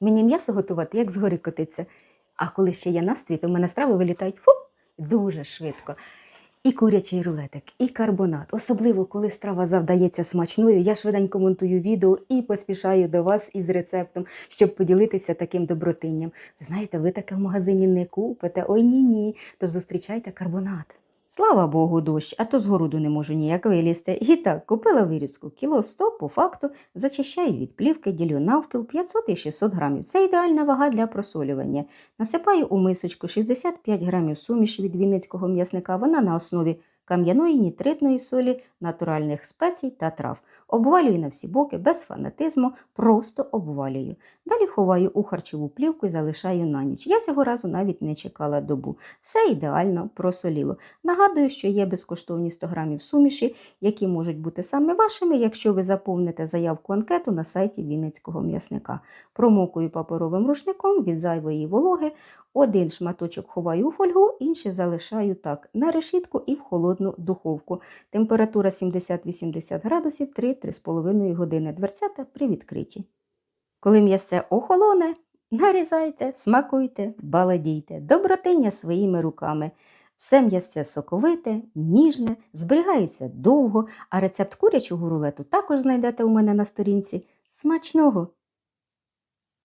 Мені м'ясо готувати, як згори котиться. А коли ще є настрій, то в мене страви вилітають фу, дуже швидко. І курячий рулетик, і карбонат. Особливо, коли страва завдається смачною, я швиденько монтую відео і поспішаю до вас із рецептом, щоб поділитися таким добротинням. Ви знаєте, ви таке в магазині не купите. Ой ні ні. То зустрічайте карбонат. Слава Богу, дощ, а то з не можу ніяк вилізти. І так, купила вирізку кіло 100, по факту, зачищаю від плівки, ділю навпіл 500 і 600 грамів. Це ідеальна вага для просолювання. Насипаю у мисочку 65 грамів суміші від вінницького м'ясника. Вона на основі кам'яної нітритної солі, натуральних спецій та трав. Обвалюю на всі боки без фанатизму, просто обвалюю. Далі ховаю у харчову плівку і залишаю на ніч. Я цього разу навіть не чекала добу. Все ідеально просоліло. Нагадую, що є безкоштовні 100 грамів суміші, які можуть бути саме вашими, якщо ви заповните заявку анкету на сайті Вінницького м'ясника. Промокую паперовим рушником від зайвої вологи. Один шматочок ховаю у фольгу, інший залишаю так на решітку і в холодну духовку. Температура 70-80 градусів 3-3,5 години. Дверцята привідкриті. Коли м'ясце охолоне, нарізайте, смакуйте, баладійте, добротиння своїми руками. Все м'ясце соковите, ніжне, зберігається довго, а рецепт курячого рулету також знайдете у мене на сторінці. Смачного!